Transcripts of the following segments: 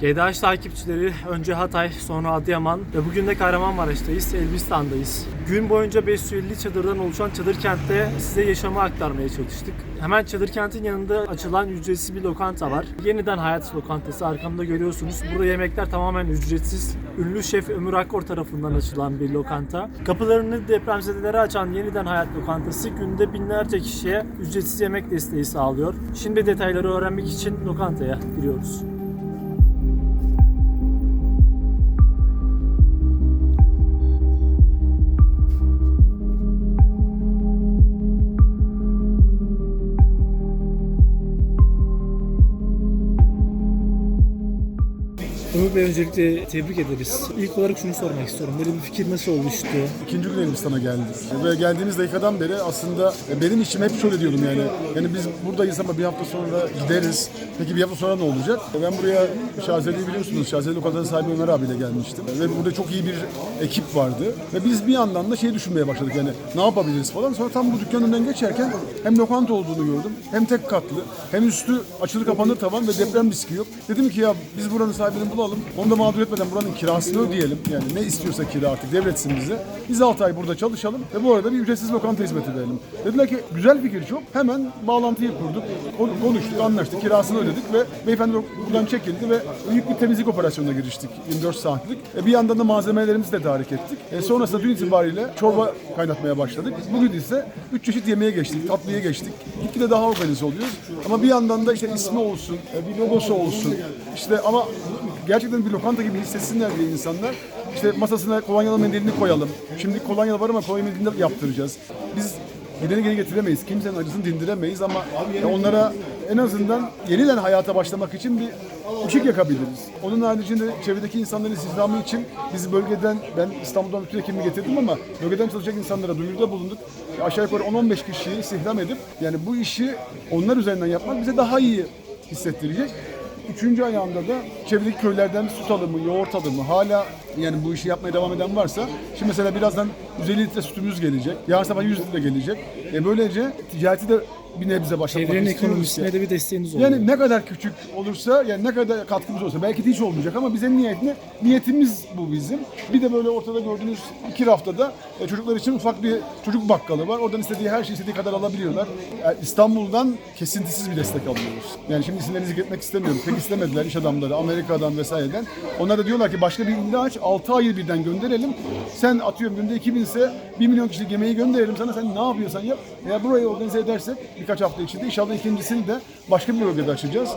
GDH takipçileri önce Hatay, sonra Adıyaman ve bugün de Kahramanmaraş'tayız, Elbistan'dayız. Gün boyunca 550 çadırdan oluşan çadır kentte size yaşamı aktarmaya çalıştık. Hemen çadır kentin yanında açılan ücretsiz bir lokanta var. Yeniden Hayat Lokantası arkamda görüyorsunuz. Burada yemekler tamamen ücretsiz. Ünlü şef Ömür Akkor tarafından açılan bir lokanta. Kapılarını depremzedelere açan Yeniden Hayat Lokantası günde binlerce kişiye ücretsiz yemek desteği sağlıyor. Şimdi detayları öğrenmek için lokantaya giriyoruz. Ömür Bey öncelikle tebrik ederiz. İlk olarak şunu sormak istiyorum. Böyle bir fikir nasıl oluştu? İkinci gün Elbistan'a geldik. Ve geldiğimiz dakikadan beri aslında benim içim hep şöyle diyordum yani. Yani biz buradayız ama bir hafta sonra gideriz. Peki bir hafta sonra ne olacak? Ben buraya Şazeli'yi biliyorsunuz. Şazeli lokantanın sahibi Ömer abiyle gelmiştim. Ve burada çok iyi bir ekip vardı. Ve biz bir yandan da şey düşünmeye başladık yani ne yapabiliriz falan. Sonra tam bu dükkanın önünden geçerken hem lokanta olduğunu gördüm. Hem tek katlı. Hem üstü açılır kapanır tavan ve deprem riski yok. Dedim ki ya biz buranın sahibini bulalım. Onu da mağdur etmeden buranın kirasını ödeyelim. Yani ne istiyorsa kira artık devretsin bize. Biz 6 ay burada çalışalım ve bu arada bir ücretsiz lokanta hizmet edelim. Dediler ki güzel fikir çok. Hemen bağlantıyı kurduk. Kon- Konuştuk, anlaştık, kirasını ödedik ve beyefendi buradan çekildi ve büyük bir temizlik operasyonuna giriştik 24 saatlik. E, bir yandan da malzemelerimizi de tahrik ettik. E, sonrasında dün itibariyle çorba kaynatmaya başladık. Bugün ise 3 çeşit yemeğe geçtik, tatlıya geçtik. Gitgide daha organize oluyoruz. Ama bir yandan da işte ismi olsun, e, bir logosu olsun. İşte ama gerçekten bir lokanta gibi hissetsinler diye insanlar işte masasına kolonyalı mendilini koyalım. Şimdi kolonya var ama kolonya mendilini yaptıracağız. Biz gideni geri getiremeyiz. Kimsenin acısını dindiremeyiz ama e, onlara en azından yeniden hayata başlamak için bir ışık yakabiliriz. Onun haricinde çevredeki insanların istihdamı için biz bölgeden, ben İstanbul'dan bütün ekibimi getirdim ama bölgeden çalışacak insanlara duyuruda bulunduk. E, Aşağı yukarı 10-15 kişiyi istihdam edip yani bu işi onlar üzerinden yapmak bize daha iyi hissettirecek. Üçüncü ayağında da çevredeki köylerden süt alımı, yoğurt alımı hala yani bu işi yapmaya devam eden varsa şimdi mesela birazdan 150 litre sütümüz gelecek. Yarın sabah 100 litre gelecek. E böylece ticareti de bir nebze başlatmak Çevrenin istiyoruz ekonomisine de bir desteğiniz oluyor. Yani ne kadar küçük olursa, yani ne kadar katkımız olsa, belki de hiç olmayacak ama bize niyetine, niyetimiz bu bizim. Bir de böyle ortada gördüğünüz iki raftada e, çocuklar için ufak bir çocuk bakkalı var. Oradan istediği her şeyi istediği kadar alabiliyorlar. Yani İstanbul'dan kesintisiz bir destek alıyoruz. Yani şimdi isimlerini zikretmek istemiyorum. Pek istemediler iş adamları, Amerika'dan vesaireden. Onlar da diyorlar ki başka bir illa aç, 6 ayı birden gönderelim. Sen atıyorum günde 2000 ise 1 milyon kişilik yemeği gönderelim sana. Sen ne yapıyorsan yap. Eğer burayı organize edersek birkaç hafta içinde inşallah ikincisini de başka bir bölgede açacağız.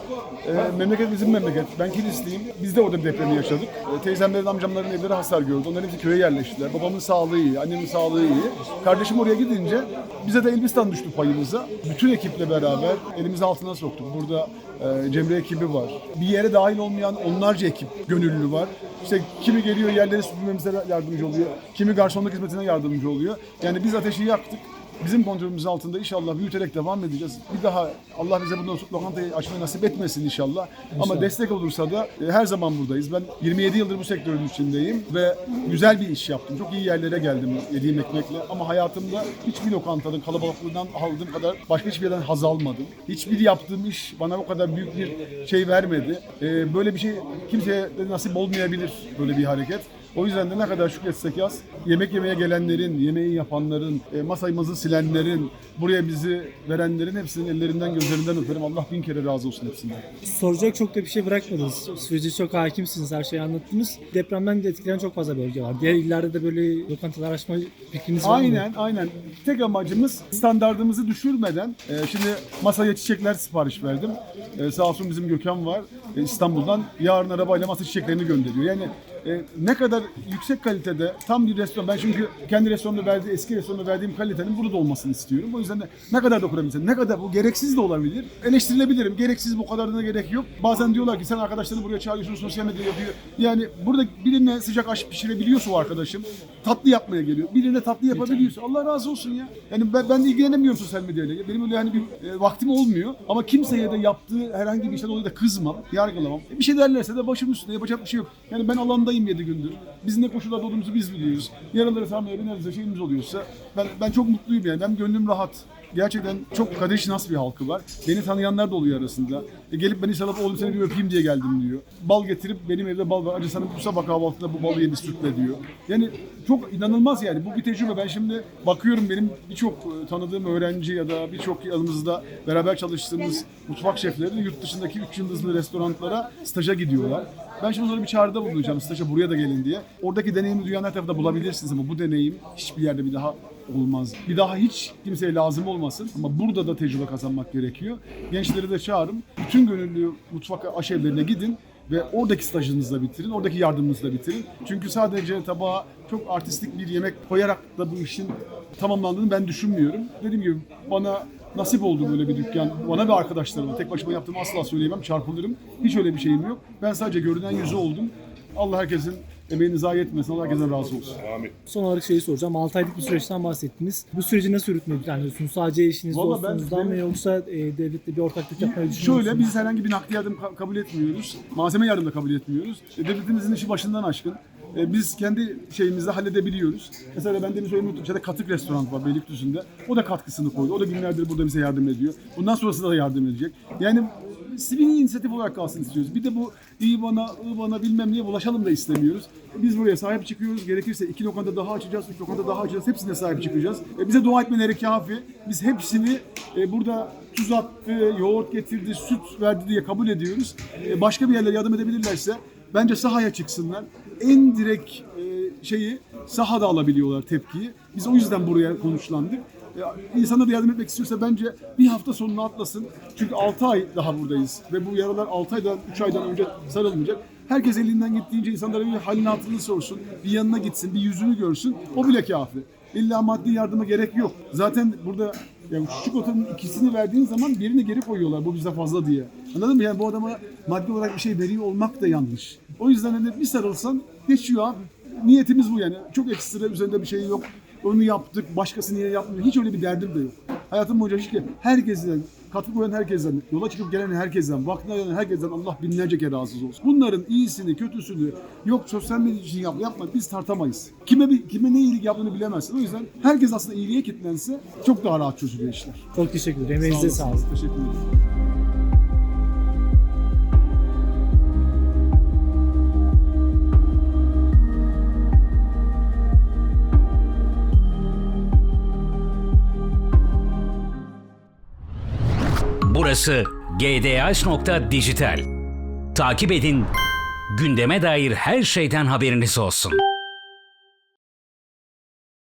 Ee, memleket bizim memleket. Ben Kilisliyim. Biz de orada bir depremi yaşadık. Ee, teyzemlerin, amcamların evleri hasar gördü. Onlar hepsi köye yerleştiler. Babamın sağlığı iyi, annemin sağlığı iyi. Kardeşim oraya gidince bize de Elbistan düştü payımıza. Bütün ekiple beraber elimizi altına soktuk. Burada e, Cemre ekibi var. Bir yere dahil olmayan onlarca ekip gönüllü var. İşte kimi geliyor yerleri süpürmemize yardımcı oluyor. Kimi garsonluk hizmetine yardımcı oluyor. Yani biz ateşi yaktık. Bizim kontrolümüz altında inşallah büyüterek devam edeceğiz. Bir daha Allah bize bundan lokantayı açmayı nasip etmesin inşallah. Ama destek olursa da e, her zaman buradayız. Ben 27 yıldır bu sektörün içindeyim ve güzel bir iş yaptım. Çok iyi yerlere geldim yediğim ekmekle. Ama hayatımda hiçbir lokantanın kalabalıklığından aldığım kadar başka hiçbir yerden haz almadım. Hiçbir yaptığım iş bana o kadar büyük bir şey vermedi. E, böyle bir şey kimseye nasip olmayabilir böyle bir hareket. O yüzden de ne kadar şükretsek yaz, yemek yemeye gelenlerin, yemeği yapanların, e, masamızı silenlerin, buraya bizi verenlerin hepsinin ellerinden gözlerinden öperim. Allah bin kere razı olsun hepsinden. Soracak çok da bir şey bırakmadınız. Sürece çok hakimsiniz, her şeyi anlattınız. Depremden de etkilenen çok fazla bölge var. Diğer illerde de böyle lokantalar açma fikriniz var mı? Aynen, aynen. Tek amacımız standartımızı düşürmeden, e, şimdi masaya çiçekler sipariş verdim. E, sağ olsun bizim Gökhan var İstanbul'dan. Yarın arabayla masa çiçeklerini gönderiyor. Yani e, ne kadar yüksek kalitede tam bir restoran. Ben çünkü kendi restoranımda verdiği, eski restoranımda verdiğim kalitenin burada olmasını istiyorum. O yüzden de ne kadar dokunabilirsin, ne kadar bu gereksiz de olabilir. Eleştirilebilirim. Gereksiz bu kadarına gerek yok. Bazen diyorlar ki sen arkadaşlarını buraya çağırıyorsun, sosyal medya yapıyor. Yani burada birine sıcak aş pişirebiliyorsa o arkadaşım, tatlı yapmaya geliyor. Birine tatlı yapabiliyorsa Allah razı olsun ya. Yani ben, ben ilgilenemiyorum sosyal medyayla. Benim öyle hani bir e, vaktim olmuyor. Ama kimseye de yaptığı herhangi bir işten dolayı da kızmam, yargılamam. E, bir şey derlerse de başım üstünde yapacak bir şey yok. Yani ben alandayım 7 gündür. Biz ne koşullarda olduğumuzu biz biliyoruz. Yaraları sarmaya binerize şeyimiz oluyorsa ben, ben çok mutluyum yani. Benim gönlüm rahat. Gerçekten çok kadeş nas bir halkı var. Beni tanıyanlar da oluyor arasında. E, gelip beni sarıp oğlum seni bir öpeyim diye geldim diyor. Bal getirip benim evde bal var. Acı sana bu sabah kahvaltında bu balı ye bir sütle diyor. Yani çok inanılmaz yani. Bu bir tecrübe. Ben şimdi bakıyorum benim birçok e, tanıdığım öğrenci ya da birçok yanımızda beraber çalıştığımız mutfak şefleri yurt dışındaki 3 yıldızlı restoranlara staja gidiyorlar. Ben şimdi onlara bir çağrıda bulunacağım staja buraya da gelin diye. Oradaki deneyimi dünyanın her tarafında bulabilirsiniz ama bu deneyim hiçbir yerde bir daha olmaz. Bir daha hiç kimseye lazım olmasın ama burada da tecrübe kazanmak gerekiyor. Gençleri de çağırın. Bütün gönüllü mutfak aşevlerine gidin ve oradaki stajınızı da bitirin, oradaki yardımınızı da bitirin. Çünkü sadece tabağa çok artistik bir yemek koyarak da bu işin tamamlandığını ben düşünmüyorum. Dediğim gibi bana nasip oldu böyle bir dükkan. Bana ve arkadaşlarıma tek başıma yaptığımı asla söyleyemem, çarpılırım. Hiç öyle bir şeyim yok. Ben sadece görünen yüzü oldum. Allah herkesin emeğini zayi etmesin, Allah herkesten razı olsun. Son olarak şeyi soracağım. 6 aylık bir süreçten bahsettiniz. Bu süreci nasıl yürütmeyi planlıyorsunuz? Sadece eşiniz, Vallahi ben- dostunuzdan mı yoksa e, devletle bir ortaklık yapmayı düşünüyor Şöyle biz herhangi bir nakdi yardım ka- kabul etmiyoruz. Malzeme yardım da kabul etmiyoruz. E, Devletimizin işi başından aşkın. E, Biz kendi şeyimizde halledebiliyoruz. Mesela ben söylemeyi unuttum. İçeride Katık Restoran var Beylikdüzü'nde. O da katkısını koydu. O da günlerdir burada bize yardım ediyor. Bundan sonrası da yardım edecek. Yani sivil inisiyatif olarak kalsın istiyoruz. Bir de bu iyi bana, ı bana bilmem niye bulaşalım da istemiyoruz. Biz buraya sahip çıkıyoruz. Gerekirse iki lokanta daha açacağız, üç lokanta daha açacağız. Hepsine sahip çıkacağız. E, bize dua etmeleri kafi. Biz hepsini e, burada tuz attı, yoğurt getirdi, süt verdi diye kabul ediyoruz. E, başka bir yerlere yardım edebilirlerse bence sahaya çıksınlar. En direkt e, şeyi sahada alabiliyorlar tepkiyi. Biz o yüzden buraya konuşlandık. E, İnsanlar da yardım etmek istiyorsa bence bir hafta sonunu atlasın. Çünkü 6 ay daha buradayız. Ve bu yaralar 6 aydan, 3 aydan önce sarılmayacak. Herkes elinden gittiğince insanlara bir halini hatırını sorsun. Bir yanına gitsin, bir yüzünü görsün. O bile kafi. İlla maddi yardıma gerek yok. Zaten burada yani şu çikolatanın ikisini verdiğin zaman birini geri koyuyorlar bu bize fazla diye. Anladın mı? Yani bu adama maddi olarak bir şey veriyor olmak da yanlış. O yüzden hani bir sarılsan geçiyor abi. Niyetimiz bu yani. Çok ekstra üzerinde bir şey yok. Onu yaptık, başkası niye yapmıyor? Hiç öyle bir derdim de yok. Hayatım boyunca hiç ki herkesten, katkı koyan herkesten, yola çıkıp gelen herkesten, vaktine gelen herkesten Allah binlerce kere razı olsun. Bunların iyisini, kötüsünü, yok sosyal medya için yap, yapma biz tartamayız. Kime bir- kime ne iyilik yaptığını bilemezsin. O yüzden herkes aslında iyiliğe kilitlense çok daha rahat çözülüyor işler. Çok teşekkür ederim. Emeğinize Sağ olasın. Teşekkür ederim. Burası gdh.dijital. Takip edin, gündeme dair her şeyden haberiniz olsun.